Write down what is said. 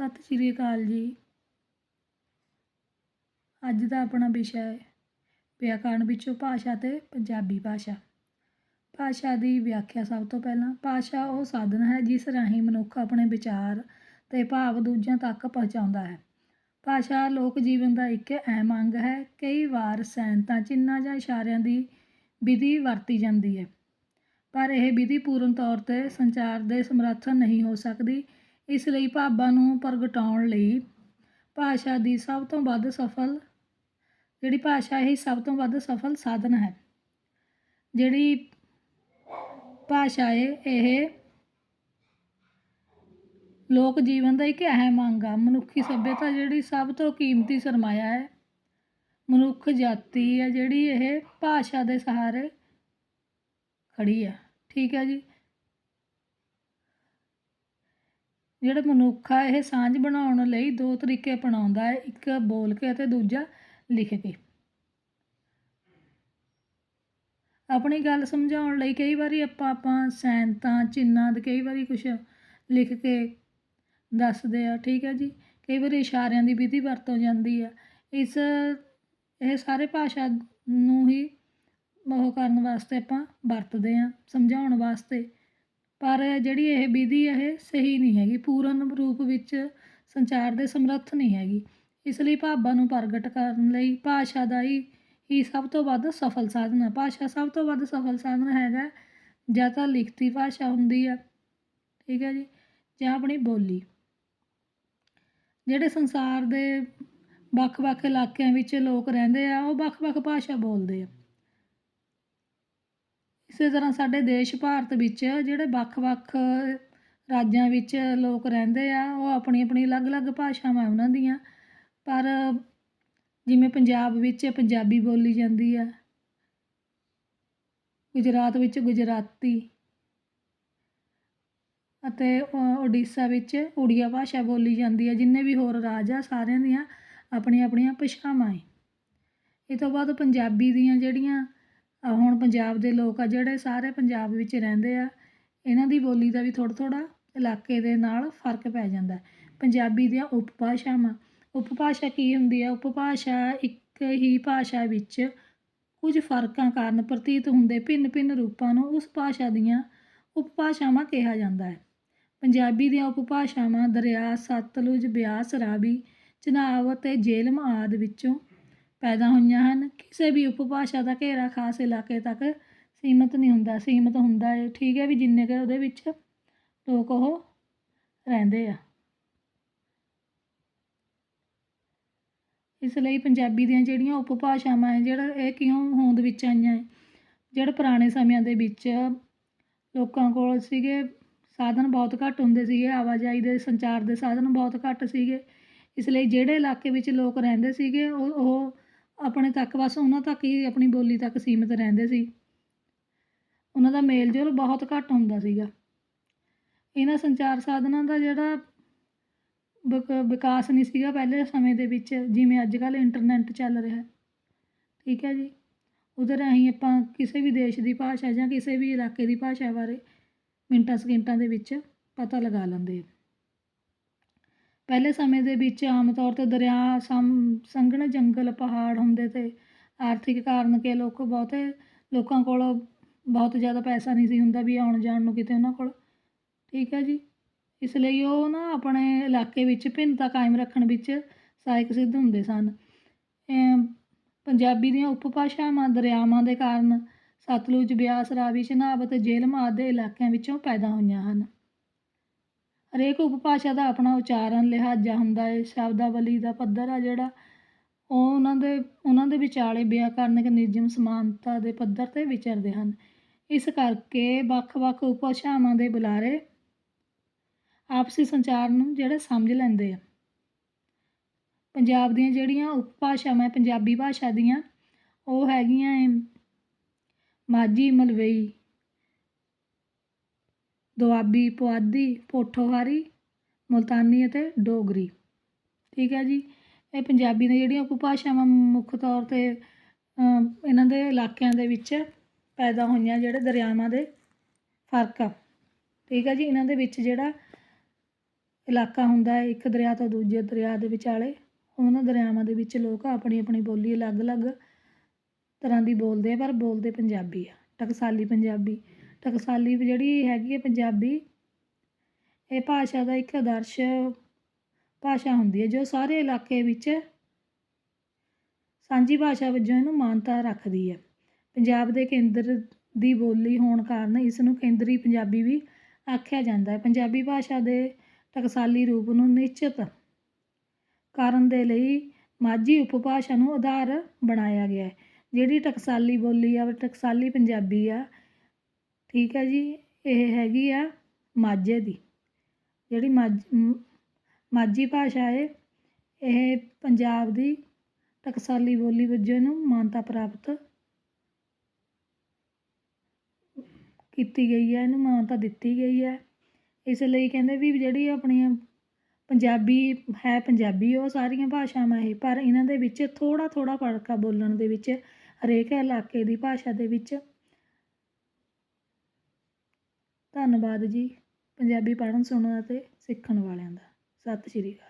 ਸਤਿ ਸ਼੍ਰੀ ਅਕਾਲ ਜੀ। ਅੱਜ ਦਾ ਆਪਣਾ ਵਿਸ਼ਾ ਹੈ, ਵਿਆਕਰਣ ਵਿੱਚੋਂ ਭਾਸ਼ਾ ਅਤੇ ਪੰਜਾਬੀ ਭਾਸ਼ਾ। ਭਾਸ਼ਾ ਦੀ ਵਿਆਖਿਆ ਸਭ ਤੋਂ ਪਹਿਲਾਂ, ਭਾਸ਼ਾ ਉਹ ਸਾਧਨ ਹੈ ਜਿਸ ਰਾਹੀਂ ਮਨੁੱਖ ਆਪਣੇ ਵਿਚਾਰ ਅਤੇ ਭਾਵ ਦੂਜਿਆਂ ਤੱਕ ਪਹੁੰਚਾਉਂਦਾ ਹੈ। ਭਾਸ਼ਾ ਲੋਕ ਜੀਵਨ ਦਾ ਇੱਕ ਅਹਿਮ ਅੰਗ ਹੈ। ਕਈ ਵਾਰ ਸੈਨਤਾ, ਚਿੰਨ੍ਹਾਂ ਜਾਂ ਇਸ਼ਾਰਿਆਂ ਦੀ ਵਿਧੀ ਵਰਤੀ ਜਾਂਦੀ ਹੈ। ਪਰ ਇਹ ਵਿਧੀ ਪੂਰਨ ਤੌਰ 'ਤੇ ਸੰਚਾਰ ਦੇ ਸਮਰੱਥ ਨਹੀਂ ਹੋ ਸਕਦੀ। ਇਸ ਲਈ ਭਾਵਾਂ ਨੂੰ ਪ੍ਰਗਟਾਉਣ ਲਈ ਭਾਸ਼ਾ ਦੀ ਸਭ ਤੋਂ ਵੱਧ ਸਫਲ, ਜਿਹੜੀ ਭਾਸ਼ਾ ਇਹ ਸਭ ਤੋਂ ਵੱਧ ਸਫਲ ਸਾਧਨ ਹੈ। ਜਿਹੜੀ ਭਾਸ਼ਾ ਹੈ ਇਹ ਲੋਕ ਜੀਵਨ ਦਾ ਇੱਕ ਅਹਿਮ ਅੰਗ ਆ। ਮਨੁੱਖੀ ਸੱਭਿਅਤਾ ਜਿਹੜੀ ਸਭ ਤੋਂ ਕੀਮਤੀ ਸਰਮਾਇਆ ਹੈ। ਮਨੁੱਖ ਜਾਤੀ ਹੈ ਜਿਹੜੀ ਇਹ ਭਾਸ਼ਾ ਦੇ ਸਹਾਰੇ ਖੜੀ ਆ। ਠੀਕ ਹੈ ਜੀ? ਜਿਹੜਾ ਮਨੁੱਖ ਆ, ਇਹ ਸਾਂਝ ਬਣਾਉਣ ਲਈ ਦੋ ਤਰੀਕੇ ਅਪਣਾਉਂਦਾ ਹੈ, ਇੱਕ ਬੋਲ ਕੇ ਅਤੇ ਦੂਜਾ ਲਿਖ ਕੇ। ਆਪਣੀ ਗੱਲ ਸਮਝਾਉਣ ਲਈ ਕਈ ਵਾਰੀ ਆਪਾਂ ਆਪਾਂ ਸੈਨਤਾਂ ਚਿੰਨਾਂ ਦੇ ਕਈ ਵਾਰੀ ਕੁਝ ਲਿਖ ਕੇ ਦੱਸਦੇ ਆ, ਠੀਕ ਹੈ ਜੀ? ਕਈ ਵਾਰੀ ਇਸ਼ਾਰਿਆਂ ਦੀ ਵਿਧੀ ਵਰਤੋਂ ਜਾਂਦੀ ਆ। ਇਸ, ਇਹ ਸਾਰੇ ਭਾਸ਼ਾ ਨੂੰ ਹੀ ਉਹ ਕਰਨ ਵਾਸਤੇ ਆਪਾਂ ਵਰਤਦੇ ਆ, ਸਮਝਾਉਣ ਵਾਸਤੇ। ਪਰ ਜਿਹੜੀ ਇਹ ਵਿਧੀ ਇਹ ਸਹੀ ਨਹੀਂ ਹੈਗੀ। ਪੂਰਨ ਰੂਪ ਵਿੱਚ ਸੰਚਾਰ ਦੇ ਸਮਰੱਥ ਨਹੀਂ ਹੈਗੀ। ਇਸ ਲਈ ਭਾਵਾਂ ਨੂੰ ਪ੍ਰਗਟ ਕਰਨ ਲਈ ਭਾਸ਼ਾ ਦਾ ਹੀ ਹੀ ਸਭ ਤੋਂ ਵੱਧ ਸਫਲ ਸਾਧਨ ਹੈ ਭਾਸ਼ਾ ਸਭ ਤੋਂ ਵੱਧ ਸਫਲ ਸਾਧਨ ਹੈਗਾ, ਜਾਂ ਤਾਂ ਲਿਖਤੀ ਭਾਸ਼ਾ ਹੁੰਦੀ ਆ, ਠੀਕ ਹੈ ਜੀ, ਜਾਂ ਆਪਣੀ ਬੋਲੀ। ਜਿਹੜੇ ਸੰਸਾਰ ਦੇ ਵੱਖ-ਵੱਖ ਇਲਾਕਿਆਂ ਵਿੱਚ ਲੋਕ ਰਹਿੰਦੇ ਆ, ਉਹ ਵੱਖ-ਵੱਖ ਭਾਸ਼ਾ ਬੋਲਦੇ ਆ। ਇਸੇ ਤਰ੍ਹਾਂ ਸਾਡੇ ਦੇਸ਼ ਭਾਰਤ ਵਿੱਚ ਜਿਹੜੇ ਵੱਖ-ਵੱਖ ਰਾਜਾਂ ਵਿੱਚ ਲੋਕ ਰਹਿੰਦੇ ਆ, ਉਹ ਆਪਣੀ ਆਪਣੀ ਅਲੱਗ-ਅਲੱਗ ਭਾਸ਼ਾਵਾਂ ਉਹਨਾਂ ਦੀਆਂ। ਪਰ ਜਿਵੇਂ ਪੰਜਾਬ ਵਿੱਚ ਪੰਜਾਬੀ ਬੋਲੀ ਜਾਂਦੀ ਆ, ਗੁਜਰਾਤ ਵਿੱਚ ਗੁਜਰਾਤੀ ਅਤੇ ਉੜੀਸਾ ਵਿੱਚ ਉੜੀਆ ਭਾਸ਼ਾ ਬੋਲੀ ਜਾਂਦੀ ਹੈ ਜਿੰਨੇ ਵੀ ਹੋਰ ਰਾਜ ਆ, ਸਾਰਿਆਂ ਦੀਆਂ ਆਪਣੀਆਂ ਆਪਣੀਆਂ ਭਾਸ਼ਾਵਾਂ ਹੈ ਇਹ ਤੋਂ ਬਾਅਦ ਪੰਜਾਬੀ ਦੀਆਂ ਜਿਹੜੀਆਂ ਹੁਣ ਪੰਜਾਬ ਦੇ ਲੋਕ ਆ, ਜਿਹੜੇ ਸਾਰੇ ਪੰਜਾਬ ਵਿੱਚ ਰਹਿੰਦੇ ਆ, ਇਹਨਾਂ ਦੀ ਬੋਲੀ ਦਾ ਵੀ ਥੋੜ੍ਹਾ ਥੋੜ੍ਹਾ ਇਲਾਕੇ ਦੇ ਨਾਲ ਫ਼ਰਕ ਪੈ ਜਾਂਦਾ ਪੰਜਾਬੀ ਦੀਆਂ ਉਪਭਾਸ਼ਾਵਾਂ, ਉਪਭਾਸ਼ਾ ਕੀ ਹੁੰਦੀ ਹੈ ਉਪਭਾਸ਼ਾ ਇੱਕ ਹੀ ਭਾਸ਼ਾ ਵਿੱਚ ਕੁਝ ਫਰਕਾਂ ਕਾਰਨ ਪ੍ਰਤੀਤ ਹੁੰਦੇ, ਭਿੰਨ ਭਿੰਨ ਰੂਪਾਂ ਨੂੰ ਉਸ ਭਾਸ਼ਾ ਦੀਆਂ ਉਪਭਾਸ਼ਾਵਾਂ ਕਿਹਾ ਜਾਂਦਾ ਹੈ। ਪੰਜਾਬੀ ਦੀਆਂ ਉਪਭਾਸ਼ਾਵਾਂ ਦਰਿਆ, ਸਤਲੁਜ, ਬਿਆਸ, ਰਾਵੀ, ਚਨਾਬ ਅਤੇ ਜੇਲਮ ਆਦਿ ਵਿੱਚੋਂ ਪੈਦਾ ਹੋਈਆਂ ਹਨ। ਕਿਸੇ ਵੀ ਉਪਭਾਸ਼ਾ ਦਾ ਘੇਰਾ ਖਾਸ ਇਲਾਕੇ ਤੱਕ ਸੀਮਤ ਨਹੀਂ ਹੁੰਦਾ। ਸੀਮਤ ਹੁੰਦਾ ਹੈ ਠੀਕ ਹੈ ਵੀ ਜਿੰਨੇ ਕੁ ਉਹਦੇ ਵਿੱਚ ਲੋਕ ਉਹ ਰਹਿੰਦੇ ਆ। ਇਸ ਲਈ ਪੰਜਾਬੀ ਦੀਆਂ ਜਿਹੜੀਆਂ ਉਪਭਾਸ਼ਾਵਾਂ ਹੈ, ਜਿਹੜਾ ਇਹ ਕਿਉਂ ਹੋਂਦ ਵਿੱਚ ਆਈਆਂ ਹੈ ਜਿਹੜੇ ਪੁਰਾਣੇ ਸਮਿਆਂ ਦੇ ਵਿੱਚ ਲੋਕਾਂ ਕੋਲ ਸੀਗੇ, ਸਾਧਨ ਬਹੁਤ ਘੱਟ ਹੁੰਦੇ ਸੀਗੇ, ਆਵਾਜਾਈ ਦੇ ਸੰਚਾਰ ਦੇ ਸਾਧਨ ਬਹੁਤ ਘੱਟ ਸੀਗੇ। ਇਸ ਲਈ ਜਿਹੜੇ ਇਲਾਕੇ ਵਿੱਚ ਲੋਕ ਰਹਿੰਦੇ ਸੀਗੇ, ਉਹ ਉਹ ਆਪਣੇ ਤੱਕ, ਬਸ ਉਹਨਾਂ ਤੱਕ ਹੀ ਆਪਣੀ ਬੋਲੀ ਤੱਕ ਸੀਮਿਤ ਰਹਿੰਦੇ ਸੀ। ਉਹਨਾਂ ਦਾ ਮੇਲ ਜੋਲ ਬਹੁਤ ਘੱਟ ਹੁੰਦਾ ਸੀਗਾ। ਇਹਨਾਂ ਸੰਚਾਰ ਸਾਧਨਾਂ ਦਾ ਜਿਹੜਾ ਵਿਕਾਸ ਨਹੀਂ ਸੀਗਾ ਪਹਿਲੇ ਸਮੇਂ ਦੇ ਵਿੱਚ, ਜਿਵੇਂ ਅੱਜ ਕੱਲ੍ਹ ਇੰਟਰਨੈਟ ਚੱਲ ਰਿਹਾ ਠੀਕ ਹੈ ਜੀ? ਉਹਦੇ ਰਾਹੀਂ ਆਪਾਂ ਕਿਸੇ ਵੀ ਦੇਸ਼ ਦੀ ਭਾਸ਼ਾ ਜਾਂ ਕਿਸੇ ਵੀ ਇਲਾਕੇ ਦੀ ਭਾਸ਼ਾ ਬਾਰੇ ਮਿੰਟਾਂ ਸਕਿੰਟਾਂ ਦੇ ਵਿੱਚ ਪਤਾ ਲਗਾ ਲੈਂਦੇ ਪਹਿਲੇ ਸਮੇਂ ਦੇ ਵਿੱਚ ਆਮ ਤੌਰ 'ਤੇ ਦਰਿਆ ਸੰ, ਸੰਘਣੇ ਜੰਗਲ, ਪਹਾੜ ਹੁੰਦੇ ਤੇ ਆਰਥਿਕ ਕਾਰਨ ਕਿ ਲੋਕ ਬਹੁਤੇ ਲੋਕਾਂ ਕੋਲ ਬਹੁਤ ਜ਼ਿਆਦਾ ਪੈਸਾ ਨਹੀਂ ਸੀ ਹੁੰਦਾ ਵੀ ਆਉਣ ਜਾਣ ਨੂੰ ਕਿਤੇ ਉਹਨਾਂ ਕੋਲ। ਠੀਕ ਹੈ ਜੀ। ਇਸ ਲਈ ਉਹ ਨਾ ਆਪਣੇ ਇਲਾਕੇ ਵਿੱਚ ਭਿੰਨਤਾ ਕਾਇਮ ਰੱਖਣ ਵਿੱਚ ਸਹਾਇਕ ਸਿੱਧ ਹੁੰਦੇ ਸਨ। ਪੰਜਾਬੀ ਦੀਆਂ ਉਪਭਾਸ਼ਾਵਾਂ ਦਰਿਆਵਾਂ ਦੇ ਕਾਰਨ ਸਤਲੁਜ, ਬਿਆਸ, ਰਾਵੀ, ਚਨਾਬ ਅਤੇ ਜੇਹਲਮ ਆਦਿ ਦੇ ਇਲਾਕਿਆਂ ਵਿੱਚੋਂ ਪੈਦਾ ਹੋਈਆਂ ਹਨ। ਹਰੇਕ ਉਪਭਾਸ਼ਾ ਦਾ ਆਪਣਾ ਉਚਾਰਨ, ਲਿਹਾਜ਼ਾ ਹੁੰਦਾ ਹੈ ਸ਼ਬਦਾਵਲੀ ਦਾ ਪੱਧਰ ਆ ਜਿਹੜਾ, ਉਹ ਉਹਨਾਂ ਦੇ ਉਹਨਾਂ ਦੇ ਵਿਚਾਲੇ ਵਿਆਕਰਨਿਕ ਨਿਯਮ ਸਮਾਨਤਾ ਦੇ ਪੱਧਰ 'ਤੇ ਵਿਚਰਦੇ ਹਨ। ਇਸ ਕਰਕੇ ਵੱਖ-ਵੱਖ ਉਪਭਾਸ਼ਾਵਾਂ ਦੇ ਬੁਲਾਰੇ ਆਪਸੀ ਸੰਚਾਰ ਨੂੰ ਜਿਹੜੇ ਸਮਝ ਲੈਂਦੇ ਆ। ਪੰਜਾਬ ਦੀਆਂ ਜਿਹੜੀਆਂ ਉਪਭਾਸ਼ਾਵਾਂ ਪੰਜਾਬੀ ਭਾਸ਼ਾ ਦੀਆਂ, ਉਹ ਹੈਗੀਆਂ ਮਾਝੀ, ਮਲਵਈ ਦੁਆਬੀ, ਪੁਆਧੀ, ਪੋਠੋਹਾਰੀ, ਮੁਲਤਾਨੀ ਅਤੇ ਡੋਗਰੀ। ਠੀਕ ਹੈ ਜੀ? ਇਹ ਪੰਜਾਬੀ ਦੀਆਂ ਜਿਹੜੀਆਂ ਉਪਭਾਸ਼ਾਵਾਂ ਮੁੱਖ ਤੌਰ 'ਤੇ ਇਹਨਾਂ ਦੇ ਇਲਾਕਿਆਂ ਦੇ ਵਿੱਚ ਪੈਦਾ ਹੋਈਆਂ, ਜਿਹੜੇ ਦਰਿਆਵਾਂ ਦੇ ਫ਼ਰਕ ਆ। ਠੀਕ ਹੈ ਜੀ? ਇਹਨਾਂ ਦੇ ਵਿੱਚ ਜਿਹੜਾ ਇਲਾਕਾ ਹੁੰਦਾ ਹੈ, ਇੱਕ ਦਰਿਆ ਤੋਂ ਦੂਜੇ ਦਰਿਆ ਦੇ ਵਿਚਾਲੇ, ਉਹਨਾਂ ਦਰਿਆਵਾਂ ਦੇ ਵਿੱਚ ਲੋਕ ਆਪਣੀ ਆਪਣੀ ਬੋਲੀ ਅਲੱਗ-ਅਲੱਗ ਤਰ੍ਹਾਂ ਦੀ ਬੋਲਦੇ ਆ, ਪਰ ਬੋਲਦੇ ਪੰਜਾਬੀ ਆ। ਟਕਸਾਲੀ ਪੰਜਾਬੀ। ਟਕਸਾਲੀ ਜਿਹੜੀ ਹੈਗੀ ਹੈ ਪੰਜਾਬੀ, ਇਹ ਭਾਸ਼ਾ ਦਾ ਇੱਕ ਆਦਰਸ਼ ਭਾਸ਼ਾ ਹੁੰਦੀ ਹੈ, ਜੋ ਸਾਰੇ ਇਲਾਕੇ ਵਿੱਚ ਸਾਂਝੀ ਭਾਸ਼ਾ ਵਜੋਂ ਇਹਨੂੰ ਮਾਨਤਾ ਰੱਖਦੀ ਹੈ। ਪੰਜਾਬ ਦੇ ਕੇਂਦਰ ਦੀ ਬੋਲੀ ਹੋਣ ਕਾਰਨ ਇਸ ਨੂੰ ਕੇਂਦਰੀ ਪੰਜਾਬੀ ਵੀ ਆਖਿਆ ਜਾਂਦਾ ਹੈ। ਪੰਜਾਬੀ ਭਾਸ਼ਾ ਦੇ ਟਕਸਾਲੀ ਰੂਪ ਨੂੰ ਨਿਸ਼ਚਿਤ ਕਰਨ ਦੇ ਲਈ ਮਾਝੀ ਉਪਭਾਸ਼ਾ ਨੂੰ ਆਧਾਰ ਬਣਾਇਆ ਗਿਆ ਹੈ। ਜਿਹੜੀ ਟਕਸਾਲੀ ਬੋਲੀ ਆ, ਟਕਸਾਲੀ ਪੰਜਾਬੀ ਆ ਠੀਕ ਹੈ ਜੀ, ਇਹ ਹੈਗੀ ਆ ਮਾਝੇ ਦੀ। ਜਿਹੜੀ ਮਾਝ ਮਾਝੀ ਭਾਸ਼ਾ ਹੈ ਇਹ ਪੰਜਾਬ ਦੀ ਟਕਸਾਲੀ ਬੋਲੀ ਵਜੋਂ ਇਹਨੂੰ ਮਾਨਤਾ ਪ੍ਰਾਪਤ ਕੀਤੀ ਗਈ ਹੈ, ਇਹਨੂੰ ਮਾਨਤਾ ਦਿੱਤੀ ਗਈ ਹੈ। ਇਸ ਲਈ ਕਹਿੰਦੇ ਵੀ ਜਿਹੜੀ ਆਪਣੀਆਂ ਪੰਜਾਬੀ ਹੈ, ਪੰਜਾਬੀ ਉਹ ਸਾਰੀਆਂ ਭਾਸ਼ਾਵਾਂ ਇਹ, ਪਰ ਇਹਨਾਂ ਦੇ ਵਿੱਚ ਥੋੜ੍ਹਾ ਥੋੜ੍ਹਾ ਫ਼ਰਕ ਆ ਬੋਲਣ ਦੇ ਵਿੱਚ, ਹਰੇਕ ਇਲਾਕੇ ਦੀ ਭਾਸ਼ਾ ਦੇ ਵਿੱਚ। ਧੰਨਵਾਦ ਜੀ ਪੰਜਾਬੀ ਪੜ੍ਹਨ ਸੁਣਨ ਅਤੇ ਸਿੱਖਣ ਵਾਲਿਆਂ ਦਾ। ਸਤਿ ਸ਼੍ਰੀ ਅਕਾਲ।